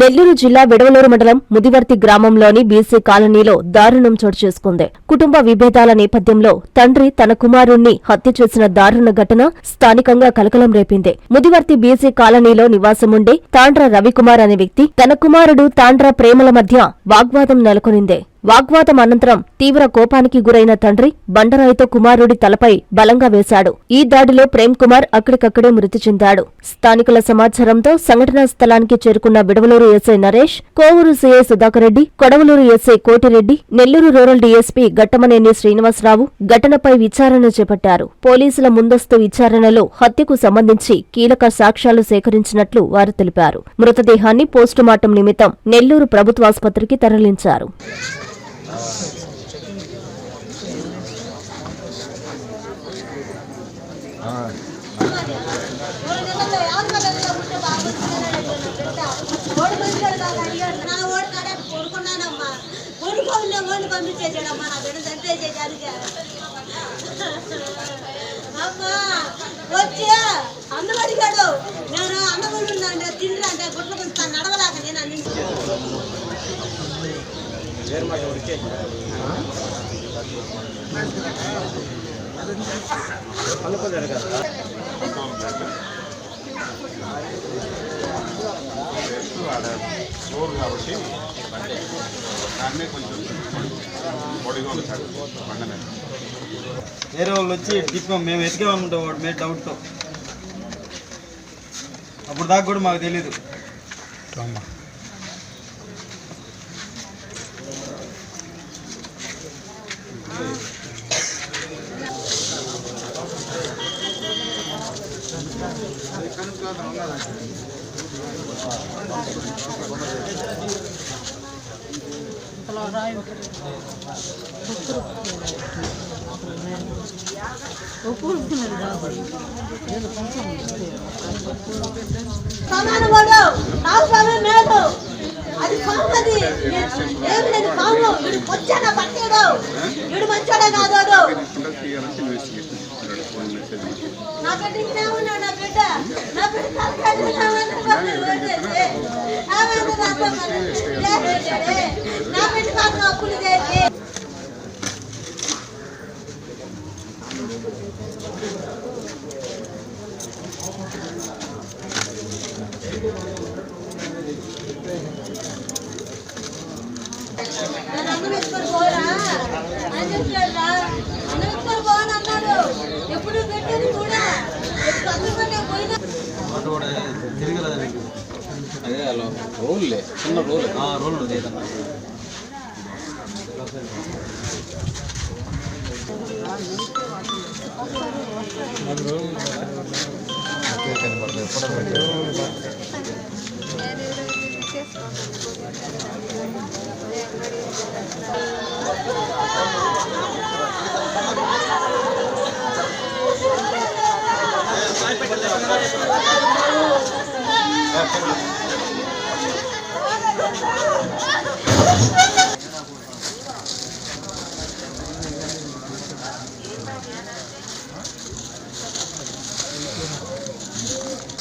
నెల్లూరు జిల్లా విడవలూరు మండలం ముదివర్తి గ్రామంలోని బీసీ కాలనీలో దారుణం చోటు చేసుకుంది. కుటుంబ విభేదాల నేపథ్యంలో తండ్రి తన కుమారుణ్ణి హత్య చేసిన దారుణ ఘటన స్థానికంగా కలకలం రేపింది. ముదివర్తి బీసీ కాలనీలో నివాసముండే తాండ్ర రవికుమార్ అనే వ్యక్తి తన కుమారుడు తాండ్ర ప్రేమల మధ్య వాగ్వాదం నెలకొనింది. వాగ్వాదం అనంతరం తీవ్ర కోపానికి గురైన తండ్రి బండరాయితో కుమారుడి తలపై బలంగా వేశాడు. ఈ దాడిలో ప్రేమ్ కుమార్ అక్కడికక్కడే మృతి చెందాడు. స్థానికుల సమాచారంతో సంఘటనా స్థలానికి చేరుకున్న Vidavaluru SI Naresh Kovuru CI Sudhakar Reddy Kodavaluru SI Kotireddy Nellore rural DSP Gattamaneni Srinivasarao ఘటనపై విచారణ చేపట్టారు. పోలీసుల ముందస్తు విచారణలో హత్యకు సంబంధించి కీలక సాక్ష్యాలు సేకరించినట్లు వారు తెలిపారు. మృతదేహాన్ని పోస్టుమార్టం నిమిత్తం నెల్లూరు ప్రభుత్వాసుపత్రికి తరలించారు. నా ఓడి కాడ పంపించేసాడమ్మా నా బిడ్డ చంపేసేసానికి అమ్మా వచ్చా అన్నం అడిగాడు నేను అన్నం అంటే తిండ్రా అంటే గుడ్ల కొంచెం నడవలేక నేను అన్ని ఫ్లోర్ కాబట్టి దాన్నే కొంచెం పొడిగా ఉంటాడు పండనే వేరే వాళ్ళు వచ్చి టిప్ మేము ఎతికామనుకుంటాం వాడు మీద డౌట్తో అప్పుడు దాకా కూడా మాకు తెలీదు. సమానం వాడు సమయం లేదు అది కామది ఏమి లేదు కాము వీడు వచ్చాడా పట్టాడు వీడు మంచోడే కాదు నా బిడ్డ ఇక్కడే ఉన్నాడు నా బిడ్డ? నా బిడ్డ అదే అలా రోల్లే చిన్న రోల్ రోల్ ఉంది ఏదన్నా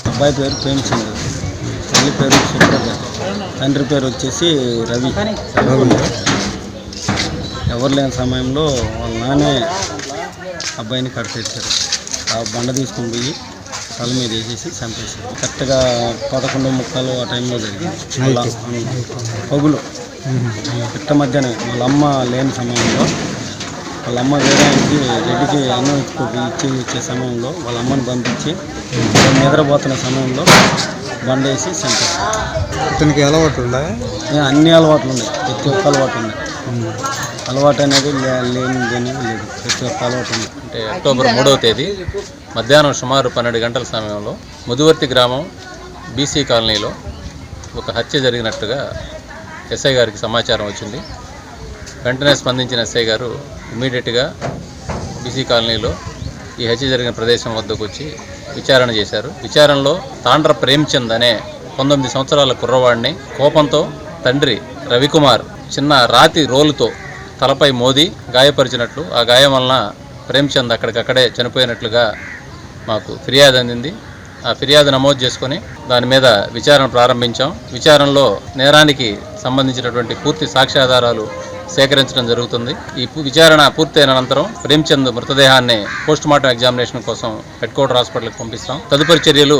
అబ్బాయి పేరు ప్రేమచంద్ర తల్లి పేరు సుప్రజ తండ్రి పేరు వచ్చేసి రవి. ఎవరు లేని సమయంలో వాళ్ళ నాన్నే అబ్బాయిని కట్టేశారు ఆ బండ తీసుకొని పోయి తల మీద వేసేసి చంపేశారు. కరెక్ట్గా పదకొండు ముక్కలు ఆ టైంలో జరిగింది. పగులు. పిట్ట మధ్యాహ్నం వాళ్ళ అమ్మ లేని సమయంలో వాళ్ళ అమ్మ వేరే ఆయనకి రెడ్డికి అన్నం ఇచ్చి ఇచ్చే సమయంలో వాళ్ళ అమ్మని పంపించి నిద్రపోతున్న సమయంలో బండేసి చంపేశారు. ఇతనికి అలవాటు ఉందా? ఏ, అన్ని అలవాట్లు ఉన్నాయి. ప్రతి ఒక్క అలవాటు ఉన్నాయి అలవాటు అనేది లేనిది అనేది లేదు. ప్రతి ఒక్క అలవాటు ఉంది. అంటే అక్టోబర్ మూడవ తేదీ మధ్యాహ్నం సుమారు పన్నెండు గంటల సమయంలో ముదువర్తి గ్రామం బీసీ కాలనీలో ఒక హత్య జరిగినట్టుగా ఎస్ఐ గారికి సమాచారం వచ్చింది. వెంటనే స్పందించిన ఎస్ఐ గారు ఇమీడియట్గా బీసీ కాలనీలో ఈ హత్య జరిగిన ప్రదేశం వద్దకు వచ్చి విచారణ చేశారు. విచారణలో తాండ్ర ప్రేమ్చంద్ అనే పంతొమ్మిది సంవత్సరాల కుర్రవాడిని కోపంతో తండ్రి రవికుమార్ చిన్న రాతి రోలుతో తలపై మోదీ గాయపరిచినట్లు ఆ గాయం వలన ప్రేమ్చంద్ అక్కడికక్కడే చనిపోయినట్లుగా మాకు ఫిర్యాదు అందింది. ఆ ఫిర్యాదు నమోదు చేసుకొని దాని మీద విచారణ ప్రారంభించాం. విచారణలో నేరానికి సంబంధించినటువంటి పూర్తి సాక్ష్యాధారాలు సేకరించడం జరుగుతుంది. ఈ విచారణ పూర్తయిన అనంతరం ప్రేమ్చంద్ మృతదేహాన్ని పోస్టుమార్టం ఎగ్జామినేషన్ కోసం హెడ్ క్వార్టర్ హాస్పిటల్కి పంపిస్తాం. తదుపరి చర్యలు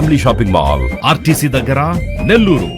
family shopping mall RTC దగ్గర నెల్లూరు.